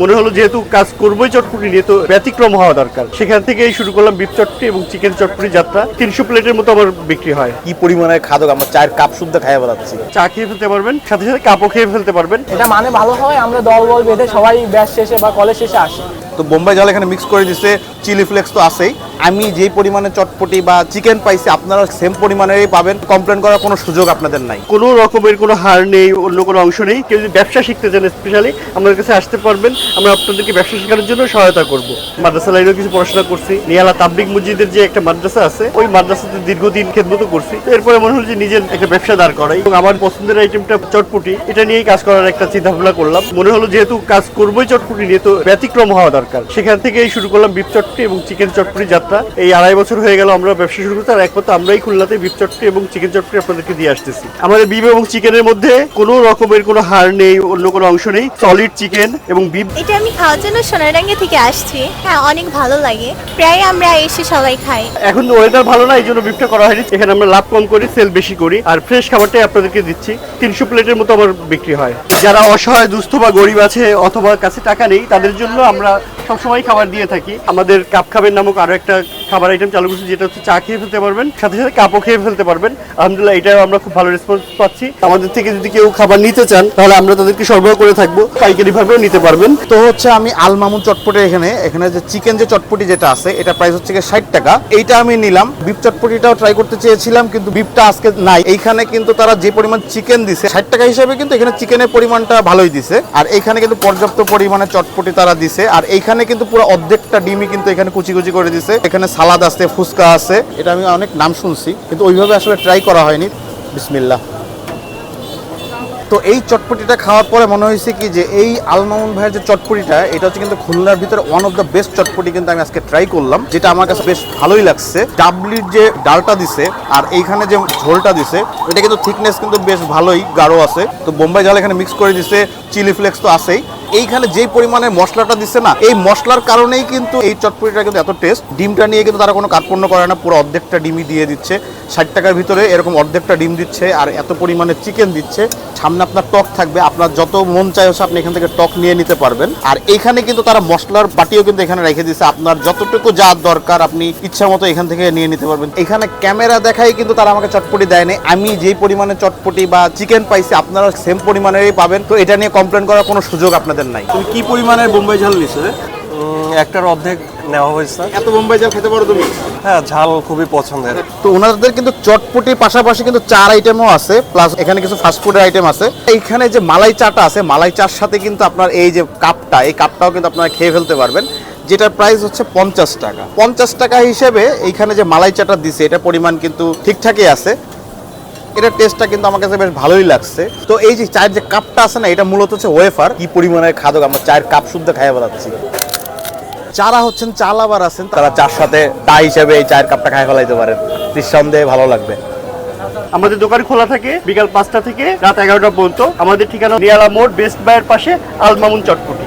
মনে হলো যেহেতু কাজ করবোই চটপটি নিয়ে তো ব্যতিক্রম হওয়া দরকার। সেখান থেকেই শুরু করলাম বিফ চটপটি এবং চিকেন চটপটি যাত্রা। তিনশো প্লেটের মতো আমার বিক্রি হয়। কি পরিমাণে খাদক আমার চায়ের কাপ শুদ্ধ খাইয়ে বেড়াচ্ছি। চা খেয়ে ফেলতে পারবেন সাথে সাথে কাপও খেয়ে ফেলতে পারবেন। এটা মানে ভালো হয় আমরা দল বল বেঁধে সবাই ব্যাস শেষে বা কলেজ শেষে আসি। তো বোম্বাই জল এখানে মিক্স করে দিচ্ছে চিলি ফ্লেক্স তো আছেই। আমি যেই পরিমাণে চটপটি বা চিকেন পাইছি, আপনারা সেম পরিমাণেরই পাবেন। কমপ্লেন করার কোনো সুযোগ আপনাদের নাই। কোনো রকমের কোনো হার নেই, অন্য কোনো অংশ নেই। কেউ যদি ব্যবসা শিখতে চান স্পেশালি আমাদের কাছে আসতে পারবেন। আমরা আপনাদেরকে ব্যবসা শেখানোর জন্য সহায়তা করব। মাদ্রাসা লাইনেও কিছু পড়াশোনা করছি। নিয়ালা তাবলিক মসজিদের যে একটা মাদ্রাসা আছে, ওই মাদ্রাসাতে দীর্ঘদিন খেদমতো করছি। এরপরে মনে হলো যে নিজের একটা ব্যবসা দাঁড় করাই। এবং আমার পছন্দের আইটেমটা চটপটি। এটা নিয়েই কাজ করার একটা চিন্তা ভাবনা করলাম। মনে হলো যেহেতু কাজ করবোই চটপটি নিয়ে, তো ব্যতিক্রম হওয়া দরকার। সেখান থেকেই শুরু করলাম বিফ চটপটি এবং চিকেন চটপটি যাত্রা। এই আড়াই বছর হয়ে গেল আমরা ব্যবসা শুরু করতে আর একমাত্র আমরাই খুলনাতে বিফ চটপটি এবং চিকেন চটপটি আপনাদেরকে দিয়ে আসতেছি। আমাদের বিফ এবং চিকেনের মধ্যে কোনো রকমের কোনো হার নেই অন্য কোনো অংশ নেই সলিড চিকেন এবং বিফ এটা আমি খাওয়ার জন্য সোনারডাঙ্গা থেকে আসছি। হ্যাঁ অনেক ভালো লাগে। প্রায় আমরা এসে সবাই খাই। এখন ওয়েদার ভালো না এই জন্য বিফটা করা হয়নি। এখানে আমরা লাভ কম করি সেল বেশি করি আর ফ্রেশ খাবারটাই আপনাদেরকে দিচ্ছি। তিনশো প্লেটের মতো আমার বিক্রি হয়। যারা অসহায় দুস্থ বা গরিব আছে অথবা কাছে টাকা নেই তাদের জন্য আমরা সবসময় খাবার দিয়ে থাকি। আমাদের কাপ খাবের নামক আরও একটা থাক খাবার আইটেম চালু করছি, যেটা হচ্ছে চা খেয়ে ফেলতে পারবেন, সাথে সাথে কাপও খেয়ে ফেলতে পারবেন। আলহামদুলিল্লাহ, এটাও আমরা খুব ভালো রেসপন্স পাচ্ছি। আমাদের থেকে যদি কেউ খাবার নিতে চান, তাহলে আমরা তাদেরকে সরবরাহ করে থাকব, পাইকারি ভাবেও নিতে পারবেন। তো হচ্ছে আমি আলমামুন চটপটি এখানে এখানে যে চিকেন যে চটপটি যেটা আছে, এটা প্রাইস হচ্ছে ষাট টাকা। এইটা আমি নিলাম। বিফ চটপটিটাও ট্রাই করতে চেয়েছিলাম, কিন্তু বিফটা আজকে নাই। এইখানে কিন্তু তারা যে পরিমাণ চিকেন দিছে, ষাট টাকা হিসাবে কিন্তু এখানে চিকেনের পরিমাণটা ভালোই দিছে। আর এইখানে কিন্তু পর্যাপ্ত পরিমাণে চটপটি তারা দিছে। আর এইখানে কিন্তু পুরো অর্ধেকটা ডিমই কিন্তু এখানে কুচি কুচি করে দিছে। এখানে সালাদ আছে, ফুচকা আছে, এটা আমি অনেক নাম শুনছি, কিন্তু ওইভাবে আসলে ট্রাই করা হয়নি। বিসমিল্লাহ। তো এই চটপটিটা খাওয়ার পরে মনে হয়েছে কি যে এই আলমামুন ভাইয়ের যে চটপটিটা, এটা হচ্ছে কিন্তু খুলনার ভিতরে one of the best chotpoti কিন্তু আমি আজকে ট্রাই করলাম, যেটা আমার কাছে বেশ ভালোই লাগছে। ডাবলির যে ডালটা দিছে আর এইখানে যে ঝোলটা দিছে, এটা কিন্তু থিকনেস কিন্তু বেশ ভালোই গাঢ় আছে। তো বোম্বাই জাল এখানে মিক্স করে দিছে চিলি ফ্লেক্স তো আছেই। এইখানে যে পরিমাণে মশলাটা দিচ্ছে না, এই মশলার কারণেই কিন্তু এই চটপটিটা কিন্তু এত টেস্ট ডিমটা নিয়ে কিন্তু তারা কোনো কার্পণ্য করে না, পুরো অর্ধেকটা ডিমই দিয়ে দিচ্ছে। ষাট টাকার ভিতরে এরকম অর্ধেকটা ডিম দিচ্ছে আর এত পরিমাণে চিকেন দিচ্ছে। সামনে আপনার টক থাকবে, আপনার যত মন চাই হচ্ছে আপনি এখান থেকে টক নিয়ে নিতে পারবেন। আর এখানে কিন্তু তারা মশলার বাটিও কিন্তু এখানে রেখে দিচ্ছে আপনার যতটুকু যা দরকার আপনি ইচ্ছা মতো এখান থেকে নিয়ে নিতে পারবেন। এখানে ক্যামেরা দেখাই কিন্তু তারা আমাকে চটপটি দেয়নি। আমি যেই পরিমাণে চটপটি বা চিকেন পাইছি, আপনারা সেম পরিমাণেরই পাবেন। তো এটা নিয়ে কমপ্লেন করার কোনো সুযোগ আপনাদের নাই। তুমি কি পরিমাণের বোম্বাই ঝাল নিছো একটার অর্ধেক নেওয়া হয়েছে। এত বোম্বাই জাল খেতে পারো তুমি? হ্যাঁ ঝাল খুবই পছন্দের। তো ওনাদের কিন্তু চটপটির পাশাপাশি কিন্তু চার আইটেমও আছে প্লাস এখানে কিছু ফাস্টফুডের আইটেম আছে। এইখানে যে মালাই চাটা আছে মালাই চার সাথে কিন্তু আপনার এই যে কাপটা এই কাপটাও কিন্তু আপনারা খেয়ে ফেলতে পারবেন। যেটার প্রাইস হচ্ছে পঞ্চাশ টাকা। পঞ্চাশ টাকা হিসেবে এইখানে যে মালাই চাটা দিছে এটা পরিমাণ কিন্তু ঠিকঠাকই আছে। এটার টেস্টটা কিন্তু আমার কাছে বেশ ভালোই লাগছে। তো এই যে চায়ের যে কাপটা আছে না, এটা মূলত হচ্ছে ওয়েফার কি পরিমাণের খাদক আমরা চায়ের কাপ শুদ্ধ খাইয়ে বেড়াচ্ছি। যারা হচ্ছেন চা লাভার আছেন, তারা চার সাথে চা হিসেবে এই চায়ের কাপটা খাই ফেলাইতে পারেন। নিঃসন্দেহে ভালো লাগবে। আমাদের দোকান খোলা থাকে বিকাল পাঁচটা থেকে রাত এগারোটা পর্যন্ত। আমাদের ঠিকানা নিয়ালা মোড় বেস্ট বাইয়ের পাশে আলমামুন চটপটি।